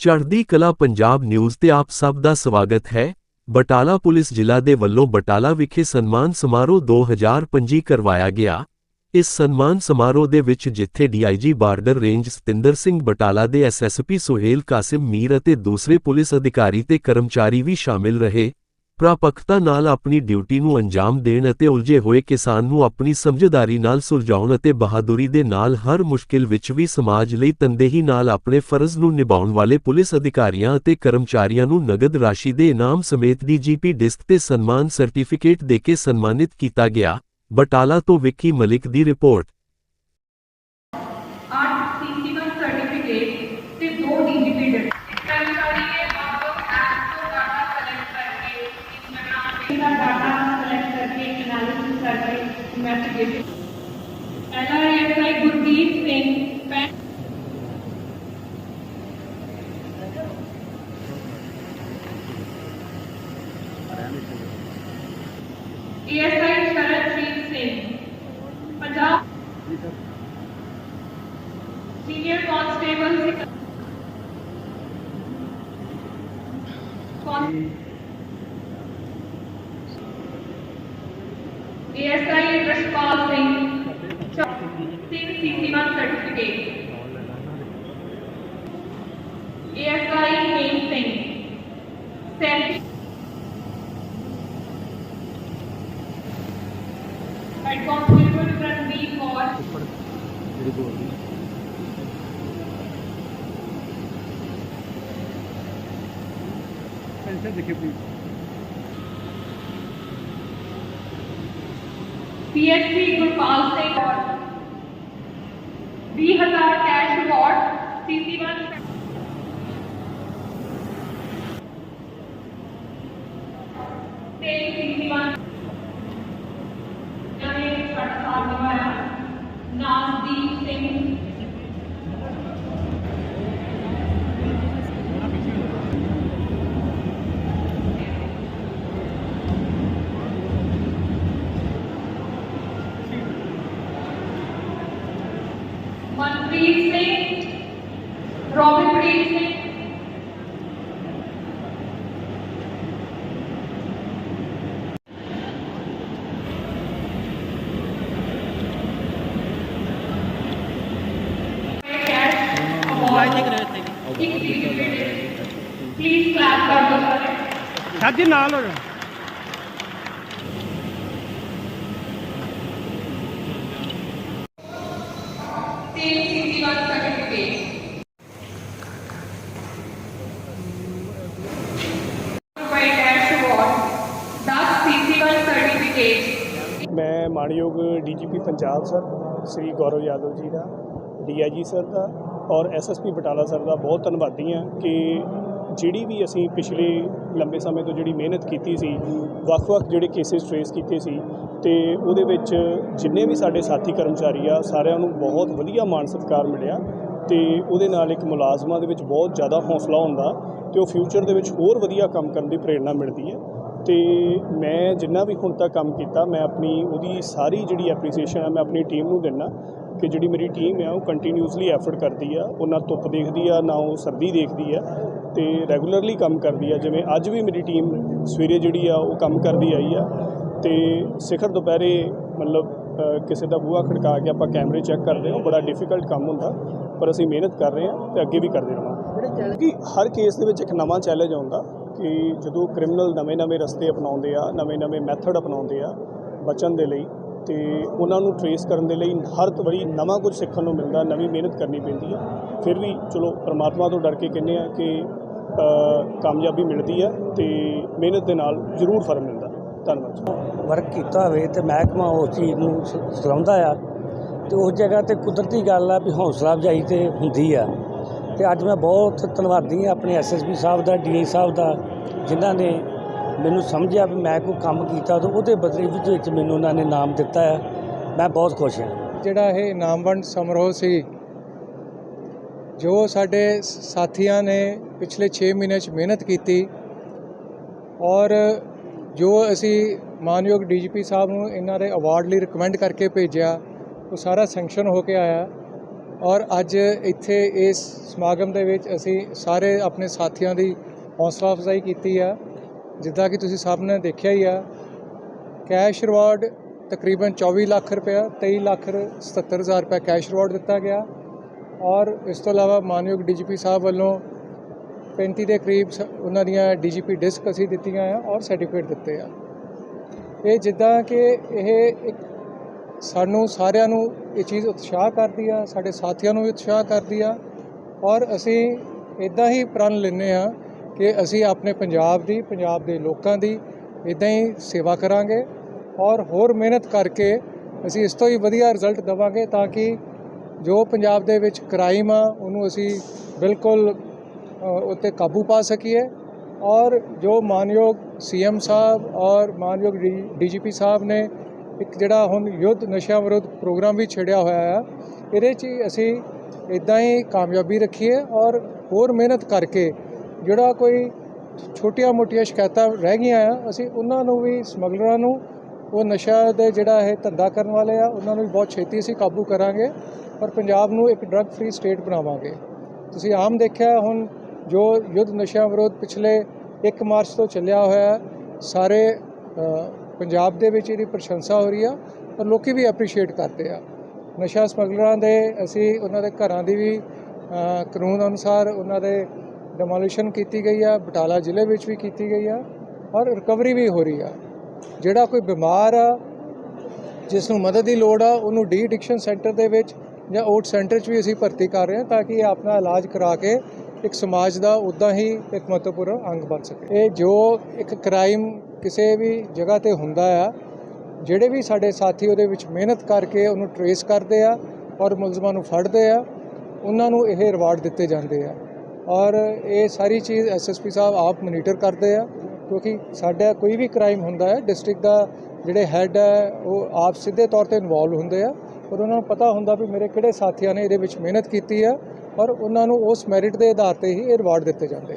ਚੜ੍ਹਦੀ ਕਲਾ ਪੰਜਾਬ ਨਿਊਜ਼ ਤੇ ਆਪ ਸਭ ਦਾ ਸਵਾਗਤ ਹੈ। ਬਟਾਲਾ ਪੁਲਿਸ ਜ਼ਿਲ੍ਹਾ ਦੇ ਵੱਲੋਂ ਬਟਾਲਾ ਵਿਖੇ ਸਨਮਾਨ ਸਮਾਰੋਹ 2025 ਕਰਵਾਇਆ ਗਿਆ। ਇਸ ਸਨਮਾਨ ਸਮਾਰੋਹ ਦੇ ਵਿੱਚ ਜਿੱਥੇ DIG border range Satinder Singh Batala ਦੇ ਐਸਐਸਪੀ ਸੁਹੇਲ ਕਾਸਿਮ ਮੀਰ ਅਤੇ ਦੂਸਰੇ ਪੁਲਿਸ ਅਧਿਕਾਰੀ ਤੇ ਕਰਮਚਾਰੀ ਵੀ ਸ਼ਾਮਿਲ ਰਹੇ। ਪ੍ਰਾਪਕਤਾ ਨਾਲ ਆਪਣੀ ਡਿਊਟੀ ਨੂੰ ਅੰਜਾਮ ਦੇਣ ਅਤੇ ਉਲਝੇ ਹੋਏ ਕਿਸਾਨ ਨੂੰ ਆਪਣੀ ਸਮਝਦਾਰੀ ਨਾਲ ਸੁਲਝਾਉਣ ਅਤੇ ਬਹਾਦੁਰੀ ਦੇ ਨਾਲ ਹਰ ਮੁਸ਼ਕਿਲ ਵਿੱਚ ਵੀ ਸਮਾਜ ਲਈ ਤਨਦੇਹੀ ਨਾਲ ਆਪਣੇ ਫਰਜ਼ ਨੂੰ ਨਿਭਾਉਣ ਵਾਲੇ ਪੁਲਿਸ ਅਧਿਕਾਰੀਆਂ ਅਤੇ ਕਰਮਚਾਰੀਆਂ ਨੂੰ ਨਗਦ ਰਾਸ਼ੀ ਦੇ ਇਨਾਮ ਸਮੇਤ ਡੀਜੀਪੀ ਡਿਸਕ ਤੇ ਸਨਮਾਨ ਸਰਟੀਫਿਕੇਟ ਦੇ ਕੇ ਸਨਮਾਨਿਤ ਕੀਤਾ ਗਿਆ। ਬਟਾਲਾ ਤੋਂ ਵਿੱਕੀ ਮਲਿਕ ਦੀ report. ASI Sharadjeet Singh Punjab senior constable ASI Rashpal Singh Singh सीसीमा certificate ASI Hem Singh सैंतीस आगे जोड़ दी पीएचपी गुरपाल सिंह बी हज़ार cash award CC one Preet Singh Robinpreet Singh. ਸਾਡੀ ਨਾਲ ਹੋ ਜਾ ਮੈਂ ਮਾਨਯੋਗ ਡੀਜੀਪੀ ਪੰਜਾਬ ਸਰ, ਸ੍ਰੀ ਗੌਰਵ ਯਾਦਵ ਜੀ ਦਾ, ਡੀਆਈਜੀ ਸਰ ਦਾ ਔਰ ਐਸਐਸਪੀ ਬਟਾਲਾ ਸਰ ਦਾ ਬਹੁਤ ਧੰਨਵਾਦੀ ਹਾਂ ਕਿ ਜਿਹੜੀ ਵੀ ਅਸੀਂ ਪਿਛਲੇ ਲੰਬੇ ਸਮੇਂ ਤੋਂ ਜਿਹੜੀ ਮਿਹਨਤ ਕੀਤੀ ਸੀ, ਵੱਖ-ਵੱਖ ਜਿਹੜੇ ਕੇਸਿਸ ਟ੍ਰੇਸ ਕੀਤੇ ਸੀ ਤੇ ਉਹਦੇ ਵਿੱਚ ਜਿੰਨੇ ਵੀ ਸਾਡੇ ਸਾਥੀ ਕਰਮਚਾਰੀ ਆ, ਸਾਰਿਆਂ ਨੂੰ ਬਹੁਤ ਵਧੀਆ ਮਾਣ ਸਤਿਕਾਰ ਮਿਲਿਆ ਤੇ ਉਹਦੇ ਨਾਲ ਇੱਕ ਮੁਲਾਜ਼ਮਾਂ ਦੇ ਵਿੱਚ ਬਹੁਤ ਜ਼ਿਆਦਾ ਹੌਸਲਾ ਹੁੰਦਾ ਤੇ ਉਹ ਫਿਊਚਰ ਦੇ ਵਿੱਚ ਹੋਰ ਵਧੀਆ ਕੰਮ ਕਰਨ ਦੀ ਪ੍ਰੇਰਣਾ ਮਿਲਦੀ ਹੈ। ਤੇ ਮੈਂ ਜਿੰਨਾ ਵੀ ਹੁਣ ਤੱਕ ਕੰਮ ਕੀਤਾ ਮੈਂ ਆਪਣੀ ਉਹਦੀ ਸਾਰੀ ਜਿਹੜੀ ਐਪਰੀਸੀਏਸ਼ਨ ਹੈ ਮੈਂ ਆਪਣੀ ਟੀਮ ਨੂੰ ਦਿੰਦਾ ਕਿ ਜਿਹੜੀ ਮੇਰੀ ਟੀਮ ਹੈ ਉਹ ਕੰਟੀਨਿਊਸਲੀ ਐਫਰਟ ਕਰਦੀ ਆ ਉਹ ਨਾ ਧੁੱਪ ਦੇਖਦੀ ਆ ਨਾ ਉਹ ਸਰਦੀ ਦੇਖਦੀ ਆ ਤੇ ਰੈਗੂਲਰਲੀ ਕੰਮ ਕਰਦੀ ਆ। ਜਿਵੇਂ ਅੱਜ ਵੀ ਮੇਰੀ ਟੀਮ ਸਵੇਰੇ ਜਿਹੜੀ ਆ ਉਹ ਕੰਮ ਕਰਦੀ ਆਈ ਆ ਤੇ ਸਿਖਰ ਦੁਪਹਿਰੇ ਮਤਲਬ ਕਿਸੇ ਦਾ ਬੂਹਾ ਖੜਕਾ ਕੇ ਆਪਾਂ ਕੈਮਰੇ ਚੈੱਕ ਕਰਦੇ ਹਾਂ ਉਹ ਬੜਾ ਡਿਫਿਕਲਟ ਕੰਮ ਹੁੰਦਾ ਪਰ ਅਸੀਂ ਮਿਹਨਤ ਕਰ ਰਹੇ ਹਾਂ ਤੇ ਅੱਗੇ ਵੀ ਕਰਦੇ ਰਹਾਂਗੇ ਕਿ ਹਰ ਕੇਸ ਦੇ ਵਿੱਚ ਇੱਕ ਨਵਾਂ ਚੈਲੰਜ ਆਉਂਦਾ ਕਿ ਜਦੋਂ ਕ੍ਰਿਮੀਨਲ ਨਵੇਂ-ਨਵੇਂ ਰਸਤੇ ਅਪਣਾਉਂਦੇ ਆ ਨਵੇਂ-ਨਵੇਂ ਮੈਥਡ ਅਪਣਾਉਂਦੇ ਆ ਬਚਣ ਦੇ ਲਈ, ਤੇ ਉਹਨਾਂ ਨੂੰ ਟਰੇਸ ਕਰਨ ਦੇ ਲਈ ਹਰ ਵਾਰੀ ਨਵਾਂ ਕੁਝ ਸਿੱਖਣ ਨੂੰ ਮਿਲਦਾ, ਨਵੀਂ ਮਿਹਨਤ ਕਰਨੀ ਪੈਂਦੀ ਆ। ਫਿਰ ਵੀ ਚਲੋ ਪਰਮਾਤਮਾ ਤੋਂ ਡਰ ਕੇ ਕਹਿੰਦੇ ਆ ਕਿ ਕਾਮਯਾਬੀ ਮਿਲਦੀ ਆ ਤੇ ਮਿਹਨਤ ਦੇ ਨਾਲ ਜ਼ਰੂਰ ਫ਼ਰਕ ਮਿਲਦਾ। ਧੰਨਵਾਦ ਵਰਕ ਕੀਤਾ ਹੋਵੇ ਤੇ ਮਹਿਕਮਾ ਉਸ ਚੀਜ਼ ਨੂੰ ਸ- ਆ ਤੇ ਉਸ ਜਗ੍ਹਾ ਤੇ ਕੁਦਰਤੀ ਗੱਲ ਆ ਵੀ ਹੌਸਲਾ ਅਫਜ਼ਾਈ ਤੇ ਹੁੰਦੀ ਆ। ਤੇ ਅੱਜ ਮੈਂ ਬਹੁਤ ਧੰਨਵਾਦੀ ਹਾਂ ਆਪਣੇ ਐਸਐਸਪੀ ਸਾਹਿਬ ਦਾ ਡੀਆਈ ਸਾਹਿਬ ਦਾ ਜਿਨ੍ਹਾਂ ਨੇ ਮੈਨੂੰ ਸਮਝਿਆ ਵੀ ਮੈਂ ਕੋਈ ਕੰਮ ਕੀਤਾ ਤਾਂ ਉਹਦੇ ਬਦਲੇ ਵਿੱਚ ਵਿੱਚ ਮੈਨੂੰ ਉਹਨਾਂ ਨੇ ਨਾਮ ਦਿੱਤਾ ਹੈ। ਮੈਂ ਬਹੁਤ ਖੁਸ਼ ਹਾਂ। ਜਿਹੜਾ ਇਹ ਇਨਾਮ ਸਮਾਰੋਹ ਸੀ, ਜੋ ਸਾਡੇ ਸਾਥੀਆਂ ਨੇ ਪਿਛਲੇ 6 ਮਹੀਨੇ 'ਚ ਮਿਹਨਤ ਕੀਤੀ ਔਰ ਜੋ ਅਸੀਂ ਮਾਨਯੋਗ ਡੀਜੀਪੀ ਸਾਹਿਬ ਨੂੰ ਇਹਨਾਂ ਦੇ ਅਵਾਰਡ ਲਈ ਰਿਕਮੈਂਡ ਕਰਕੇ ਭੇਜਿਆ, ਉਹ ਸਾਰਾ ਸੈਂਕਸ਼ਨ ਹੋ ਕੇ ਆਇਆ ਔਰ ਅੱਜ ਇੱਥੇ ਇਸ ਸਮਾਗਮ ਦੇ ਵਿੱਚ ਅਸੀਂ ਸਾਰੇ ਆਪਣੇ ਸਾਥੀਆਂ ਦੀ ਹੌਸਲਾ ਅਫਜ਼ਾਈ ਕੀਤੀ ਆ, ਜਿੱਦਾਂ ਕਿ ਤੁਸੀਂ ਸਭ ਨੇ ਦੇਖਿਆ ਹੀ ਆ ਕੈਸ਼ ਰਿਵਾਰਡ ਤਕਰੀਬਨ 24 ਲੱਖ ਰੁਪਇਆ 23 ਲੱਖ 77 ਹਜ਼ਾਰ ਰੁਪਇਆ ਕੈਸ਼ ਰਿਵਾਰਡ ਦਿੱਤਾ ਗਿਆ। ਔਰ ਇਸ ਤੋਂ ਇਲਾਵਾ ਮਾਨਯੋਗ ਡੀਜੀਪੀ ਸਾਹਿਬ ਵੱਲੋਂ 35 ਦੇ ਕਰੀਬ ਸ- ਉਹਨਾਂ ਦੀਆਂ ਡੀਜੀਪੀ ਡਿਸਕ ਅਸੀਂ ਦਿੱਤੀਆਂ ਆ ਔਰ ਸਰਟੀਫਿਕੇਟ ਦਿੱਤੇ ਆ। ਇਹ ਜਿੱਦਾਂ ਕਿ ਇਹ ਇੱਕ ਸਾਨੂੰ ਸਾਰਿਆਂ ਨੂੰ ਇਹ ਚੀਜ਼ ਉਤਸ਼ਾਹ ਕਰਦੀ ਆ, ਸਾਡੇ ਸਾਥੀਆਂ ਨੂੰ ਵੀ ਉਤਸ਼ਾਹ ਕਰਦੀ ਆ। ਔਰ ਅਸੀਂ ਇਦਾਂ ਹੀ ਪ੍ਰਣ ਲੈਂਦੇ ਆ ਕਿ ਅਸੀਂ ਆਪਣੇ ਪੰਜਾਬ ਦੀ, ਪੰਜਾਬ ਦੇ ਲੋਕਾਂ ਦੀ ਇਦਾਂ ਹੀ ਸੇਵਾ ਕਰਾਂਗੇ ਔਰ ਹੋਰ ਮਿਹਨਤ ਕਰਕੇ ਅਸੀਂ ਇਸ ਤੋਂ ਹੀ ਵਧੀਆ ਰਿਜ਼ਲਟ ਦੇਵਾਂਗੇ ਤਾਂ ਕਿ ਜੋ ਪੰਜਾਬ ਦੇ ਵਿੱਚ ਕ੍ਰਾਈਮ ਆ, ਉਹਨੂੰ ਅਸੀਂ ਬਿਲਕੁਲ ਉੱਤੇ ਕਾਬੂ ਪਾ ਸਕੀਏ ਔਰ ਜੋ ਮਾਨਯੋਗ ਸੀਐਮ ਸਾਹਿਬ ਔਰ ਮਾਨਯੋਗ ਡੀਜੀਪੀ ਸਾਹਿਬ ਨੇ ਇੱਕ ਜਿਹੜਾ ਹੁਣ ਯੁੱਧ ਨਸ਼ਿਆਂ ਵਿਰੁੱਧ ਪ੍ਰੋਗਰਾਮ ਵੀ ਛੇੜਿਆ ਹੋਇਆ ਆ, ਇਹਦੇ 'ਚ ਹੀ ਅਸੀਂ ਇਦਾਂ ਹੀ ਕਾਮਯਾਬੀ ਰੱਖੀਏ ਔਰ ਹੋਰ ਮਿਹਨਤ ਕਰਕੇ ਜਿਹੜਾ ਕੋਈ ਛੋਟੀਆਂ-ਮੋਟੀਆਂ ਸ਼ਿਕਾਇਤਾਂ ਰਹਿ ਗਈਆਂ ਆ, ਅਸੀਂ ਉਹਨਾਂ ਨੂੰ ਵੀ, ਸਮਗਲਰਾਂ ਨੂੰ, ਉਹ ਨਸ਼ਾ ਦੇ ਜਿਹੜਾ ਇਹ ਧੰਦਾ ਕਰਨ ਵਾਲੇ ਆ, ਉਹਨਾਂ ਨੂੰ ਵੀ ਬਹੁਤ ਛੇਤੀ ਅਸੀਂ ਕਾਬੂ ਕਰਾਂਗੇ ਔਰ ਪੰਜਾਬ ਨੂੰ ਇੱਕ ਡਰੱਗ ਫ੍ਰੀ ਸਟੇਟ ਬਣਾਵਾਂਗੇ। ਤੁਸੀਂ ਆਮ ਦੇਖਿਆ ਹੁਣ ਜੋ ਯੁੱਧ ਨਸ਼ਿਆਂ ਵਿਰੁੱਧ ਪਿਛਲੇ 1 ਮਾਰਚ ਤੋਂ ਚੱਲਿਆ ਹੋਇਆ ਸਾਰੇ ਪੰਜਾਬ ਦੇ ਵਿੱਚ ਇਹਦੀ ਪ੍ਰਸ਼ੰਸਾ ਹੋ ਰਹੀ ਆ ਔਰ ਲੋਕੀ ਵੀ ਐਪਰੀਸ਼ੀਏਟ ਕਰਦੇ ਆ। ਨਸ਼ਾ ਸਮਗਲਰਾਂ ਦੇ, ਅਸੀਂ ਉਹਨਾਂ ਦੇ ਘਰਾਂ ਦੀ ਵੀ ਕਾਨੂੰਨ ਅਨੁਸਾਰ ਉਹਨਾਂ ਦੇ ਡਿਮੋਲੀਸ਼ਨ ਕੀਤੀ ਗਈ ਆ, ਬਟਾਲਾ ਜ਼ਿਲ੍ਹੇ ਵਿੱਚ ਵੀ ਕੀਤੀ ਗਈ ਆ ਔਰ ਰਿਕਵਰੀ ਵੀ ਹੋ ਰਹੀ ਆ। ਜਿਹੜਾ ਕੋਈ ਬਿਮਾਰ ਆ, ਜਿਸ ਨੂੰ ਮਦਦ ਦੀ ਲੋੜ ਆ, ਉਹਨੂੰ ਡੀ ਐਡਿਕਸ਼ਨ ਸੈਂਟਰ ਦੇ ਵਿੱਚ ਜਾਂ ਆਊਟ ਸੈਂਟਰ 'ਚ ਵੀ ਅਸੀਂ ਭਰਤੀ ਕਰ ਰਹੇ ਹਾਂ ਤਾਂ ਕਿ ਇਹ ਆਪਣਾ ਇਲਾਜ ਕਰਾ ਕੇ ਇੱਕ ਸਮਾਜ ਦਾ ਉਦਾਂ ਹੀ ਇੱਕ ਮਹੱਤਵਪੂਰਨ ਅੰਗ ਬਣ ਸਕੇ। ਇਹ ਜੋ ਇੱਕ ਕ੍ਰਾਈਮ ਕਿਸੇ ਵੀ ਜਗ੍ਹਾ ਤੇ ਹੁੰਦਾ ਆ, ਜਿਹੜੇ ਵੀ ਸਾਡੇ ਸਾਥੀ ਉਹਦੇ ਵਿੱਚ ਮਿਹਨਤ ਕਰਕੇ ਉਹਨੂੰ ਟਰੇਸ ਕਰਦੇ ਆ ਔਰ ਮੁਲਜ਼ਮਾਂ ਨੂੰ ਫੜਦੇ ਆ, ਉਹਨਾਂ ਨੂੰ ਇਹ ਰਿਵਾਰਡ ਦਿੱਤੇ ਜਾਂਦੇ ਆ। ਔਰ ਇਹ ਸਾਰੀ ਚੀਜ਼ ਐਸਐਸਪੀ ਸਾਹਿਬ ਆਪ ਮੋਨੀਟਰ ਕਰਦੇ ਆ, ਕਿਉਂਕਿ ਸਾਡਾ ਕੋਈ ਵੀ ਕ੍ਰਾਈਮ ਹੁੰਦਾ ਹੈ ਡਿਸਟ੍ਰਿਕਟ ਦਾ ਜਿਹੜੇ ਹੈੱਡ ਹੈ, ਉਹ ਆਪ ਸਿੱਧੇ ਤੌਰ ਤੇ ਇਨਵੋਲਵ ਹੁੰਦੇ ਆ। ਔਰ ਉਹਨਾਂ ਨੂੰ ਪਤਾ ਹੁੰਦਾ ਵੀ ਮੇਰੇ ਕਿਹੜੇ ਸਾਥੀਆਂ ਨੇ ਇਹਦੇ ਵਿੱਚ ਮਿਹਨਤ ਕੀਤੀ ਆ, ਔਰ ਉਹਨਾਂ ਨੂੰ ਉਸ ਮੈਰਿਟ ਦੇ ਆਧਾਰ ਤੇ ਹੀ ਇਹ ਰਿਵਾਰਡ ਦਿੱਤੇ ਜਾਂਦੇ